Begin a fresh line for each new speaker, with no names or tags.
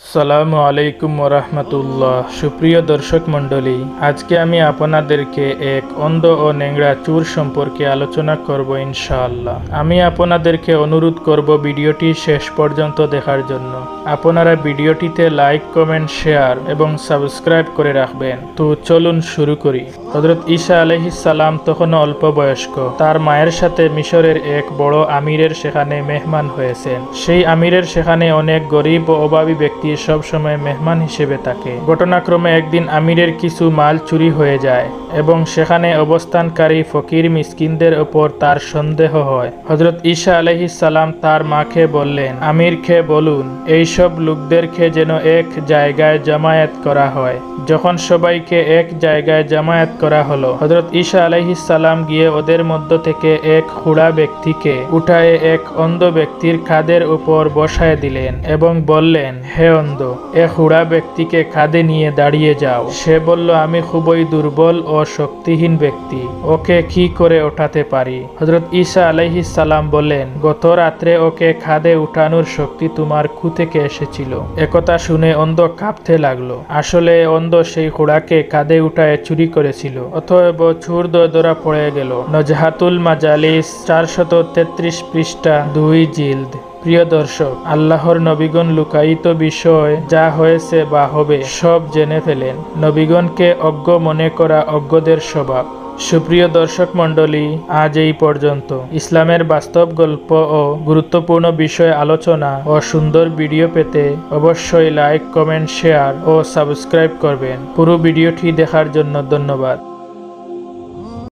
আসসালামু আলাইকুম ওরহমতুল্লাহ। সুপ্রিয় দর্শক মণ্ডলী, আজকে আমি আপনাদেরকে এক অন্ধ ও নেংড়া চুর সম্পর্কে আলোচনা করব ইনশাআল্লাহ। আমি আপনাদেরকে অনুরোধ করব ভিডিওটি শেষ পর্যন্ত দেখার জন্য। আপনারা ভিডিওটিতে লাইক, কমেন্ট, শেয়ার এবং সাবস্ক্রাইব করে রাখবেন। তো চলুন শুরু করি। হজরত ঈসা সালাম তখনও অল্প বয়স্ক। তার মায়ের সাথে মিশরের এক বড় আমিরের সেখানে মেহমান হয়েছেন। সেই আমিরের সেখানে অনেক গরিব ও অভাবী ব্যক্তি সব সময় মেহমান হিসেবে থাকে। ঘটনাক্রমে একদিন আমিরের কিছু মাল চুরি হয়ে যায় এবং সেখানে অবস্থানকারী ফকির মিসকিনদের ওপর তার সন্দেহ হয়। হজরত ঈসা আলহিস সালাম তার মাকে বললেন আমিরকে বলুন এইসব লোকদেরকে যেন এক জায়গায় জামায়াত করা হয়। যখন সবাইকে এক জায়গায় জামায়াত করা হলো হজরত ঈশা আলাইহিস সালাম গিয়ে ওদের মধ্য থেকে এক খুড়া ব্যক্তিকে উঠায়ে এক অন্ধ ব্যক্তির খাদের উপর বসায় দিলেন এবং বললেন, হে অন্ধ এ খুড়া ব্যক্তিকে খাদে নিয়ে দাঁড়িয়ে যাও। সে বলল, আমি খুবই দুর্বল ও শক্তিহীন ব্যক্তি। ওকে কি করে ওঠাতে পারি? হজরত ঈসা সালাম বললেন, গত রাত্রে ওকে খাদে উঠানোর শক্তি তোমার খু থেকে এসেছিল। একথা শুনে অন্ধ কাঁপতে লাগল। আসলে অন্ধ সেই ঘোড়াকে কাঁধে উঠায় চুরি করেছিল। অতএব চুর ধরা পড়ে গেল। নজহাতুল মাজালিস চারশত তেত্রিশ পৃষ্ঠা দুই জিল্দ প্রিয় দর্শক, আল্লাহর নবীগণ লুকায়িত বিষয় যা হয়েছে বা হবে সব জেনে ফেলেন। নবীগণকে অজ্ঞ মনে করা অজ্ঞদের স্বভাব। সুপ্রিয় দর্শক মণ্ডলী, আজ এই পর্যন্ত। ইসলামের বাস্তব গল্প ও গুরুত্বপূর্ণ বিষয় আলোচনা ও সুন্দর ভিডিও পেতে অবশ্যই লাইক, কমেন্ট, শেয়ার ও সাবস্ক্রাইব করবেন। পুরো ভিডিওটি দেখার জন্য ধন্যবাদ।